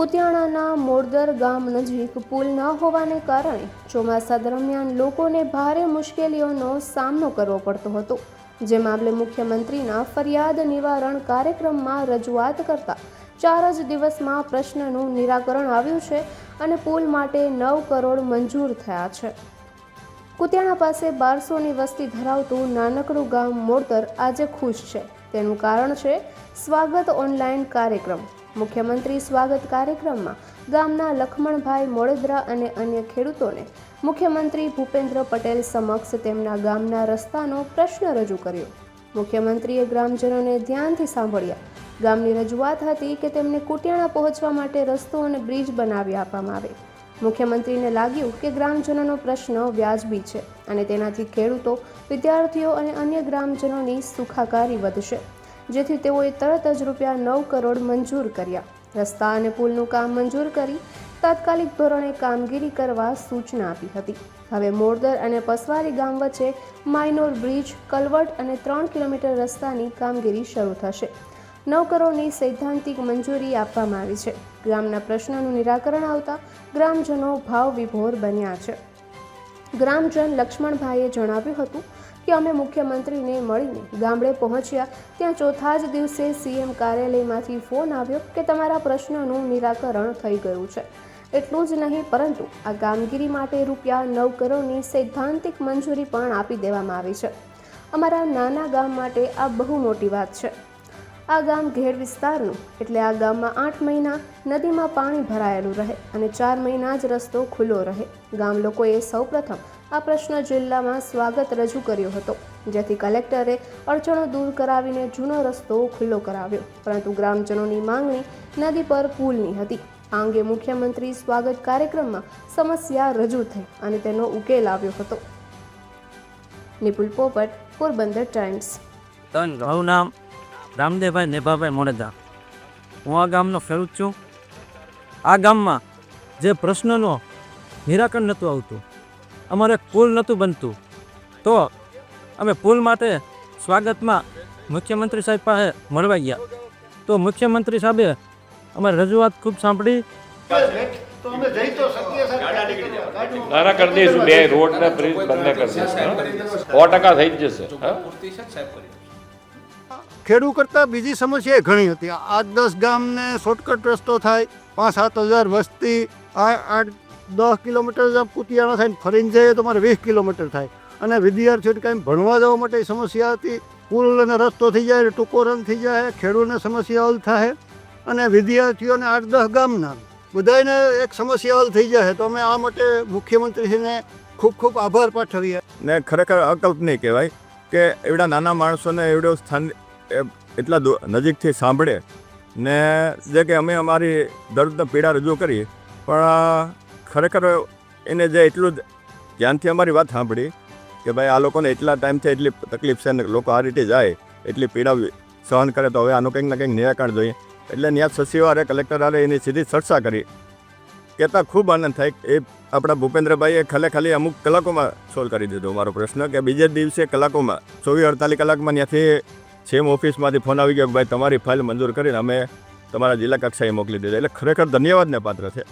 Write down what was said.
કુતિયાણાના મોરદર ગામ નજીક પુલ ન હોવાને કારણે ચોમાસા દરમિયાન લોકોને ભારે મુશ્કેલીઓનો સામનો કરવો પડતો હતો. જે મામલે મુખ્યમંત્રીના ફરિયાદ નિવારણ કાર્યક્રમમાં રજૂઆત કરતા ચાર જ દિવસમાં પ્રશ્નનું નિરાકરણ આવ્યું છે અને પુલ માટે નવ કરોડ મંજૂર થયા છે. કુતિયાણા પાસે બારસોની વસ્તી ધરાવતું નાનકડું ગામ મોરદર આજે ખુશ છે. તેનું કારણ છે સ્વાગત ઓનલાઈન કાર્યક્રમ. મુખ્યમંત્રી સ્વાગત કાર્યક્રમમાં ગામના લખમણભાઈ મોડદરા અને અન્ય ખેડૂતોને મુખ્યમંત્રી ભૂપેન્દ્ર પટેલ સમક્ષ તેમના ગામના રસ્તાનો પ્રશ્ન રજૂ કર્યો. મુખ્યમંત્રીએ ગ્રામજનોને ધ્યાનથી સાંભળ્યા. ગામની રજૂઆત હતી કે તેમને કુટિયાણા પહોંચવા માટે રસ્તો અને બ્રિજ બનાવી આપવામાં આવે. મુખ્યમંત્રીને લાગ્યું કે ગ્રામજનોનો પ્રશ્ન વ્યાજબી છે અને તેનાથી ખેડૂતો, વિદ્યાર્થીઓ અને અન્ય ગ્રામજનોની સુખાકારી વધશે. જેથી તેઓએ તરત જ રૂપિયા નવ કરોડ મંજૂર કર્યા. રસ્તા અને પુલનું કામ મંજૂર કરી તાત્કાલિક ધોરણે કામગીરી કરવા સૂચના આપી હતી. હવે મોરદર અને પસવારી ગામ વચ્ચે માઇનોર બ્રિજ, કલવટ અને ત્રણ કિલોમીટર રસ્તાની કામગીરી શરૂ થશે. નવ કરોડની સૈદ્ધાંતિક મંજૂરી આપવામાં આવી છે. ગ્રામના પ્રશ્નોનું નિરાકરણ આવતા ગ્રામજનો ભાવ વિભોર બન્યા છે. ગ્રામજન લક્ષ્મણભાઈએ જણાવ્યું હતું કે અમે મુખ્યમંત્રીને મળીને ગામડે પહોંચ્યા. ત્યાં ચોથા જ દિવસે સીએમ કાર્યાલયમાંથી ફોન આવ્યો કે તમારા પ્રશ્નોનું નિરાકરણ થઈ ગયું છે. એટલું જ નહીં, પરંતુ આ કામગીરી માટે રૂપિયા નવ કરોડની સૈદ્ધાંતિક મંજૂરી પણ આપી દેવામાં આવી છે. અમારા નાના ગામ માટે આ બહુ મોટી વાત છે. આ ગામ ઘેડ વિસ્તારનું, એટલે આ ગામમાં આઠ મહિના નદીમાં પાણી ભરાયેલું રહે અને ચાર મહિના જ રસ્તો ખુલ્લો રહે. ગામ લોકોએ સૌપ્રથમ આ પ્રશ્ન જિલ્લામાં સ્વાગત રજૂ કર્યો હતો. જેથી કલેક્ટરે અડચણો દૂર કરાવીને જૂનો રસ્તો ખુલ્લો કરાવ્યો. પરંતુ ગ્રામજનોની માંગણી નદી પર પુલની હતી. આ અંગે મુખ્યમંત્રી સ્વાગત કાર્યક્રમમાં સમસ્યા રજૂ થઈ અને તેનો ઉકેલ આવ્યો હતો. નિપુલ પોપટ પોરબંદર ટાઈમ્સ. તન મારું નામ રામદેવભાઈ નેભાભાઈ મોડેદા હું આ ગામનો ખેડૂત છું. આ ગામમાં જે પ્રશ્નનો નિરાકરણ નહોતું આવતું અમારે પુલ નહોતું બનતું. તો અમે પુલ માટે સ્વાગતમાં મુખ્યમંત્રી સાહેબ પાસે મળવા ગયા. તો મુખ્યમંત્રી સાહેબે અમારી રજૂઆત ખૂબ સાંભળી. તો અમે જઈ તો શકીએ સર ના ના કરી દઈશું. બે રોડ ને બ્રિજ બંને કરી દઈશું. સો ટકા થઈ જ જશે. હા? ખેડૂત કરતાં બીજી સમસ્યા ઘણી હતી. આઠ દસ ગામને શોર્ટકટ રસ્તો થાય પાંચ સાત હજાર વસ્તી આ આઠ દસ કિલોમીટર કુતિયાણા થઈને ફરીને જઈએ તો મારે વીસ કિલોમીટર થાય. અને વિદ્યાર્થીઓને કાંઈ ભણવા જવા માટે સમસ્યા હતી, પુલ રસ્તો થઈ જાય, ટૂંકો રન થઈ જાય, ખેડૂતને સમસ્યા હલ થાય અને વિદ્યાર્થીઓને આઠ દસ ગામના બધાને એક સમસ્યા હલ થઈ જાય. તો અમે આ માટે મુખ્યમંત્રીશ્રીને ખૂબ ખૂબ આભાર પાઠવીએ. ને ખરેખર અકલ્પનીય કહેવાય કે એવડા નાના માણસોને એવડો સ્થાન એટલા નજીકથી સાંભળે ને જે કે અમે અમારી દર્દ પીડા રજૂ કરી પણ ખરેખર એને જે એટલું જ ધ્યાનથી અમારી વાત સાંભળી કે ભાઈ આ લોકોને એટલા ટાઈમથી એટલી તકલીફ છે ને લોકો આ રીતે જાય, એટલી પીડા સહન કરે તો હવે આનું કંઈક ને કંઈક નિરાકરણ જોઈએ. એટલે ન્યાસ સચિવારે કલેક્ટર આરે એની સીધી ચર્ચા કરી. કહેતા ખૂબ આનંદ થાય એ આપણા ભૂપેન્દ્રભાઈએ ખાલી ખાલી અમુક કલાકોમાં સોલ્વ કરી દીધો મારો પ્રશ્ન કે બીજે દિવસે કલાકોમાં, ચોવીસ અડતાલીસ કલાકમાં ત્યાંથી સેમ ઓફિસમાંથી ફોન આવી ગયો કે ભાઈ તમારી ફાઇલ મંજૂર કરીને અમે તમારા જિલ્લા કક્ષાએ મોકલી દીધી. એટલે ખરેખર ધન્યવાદને પાત્ર છે.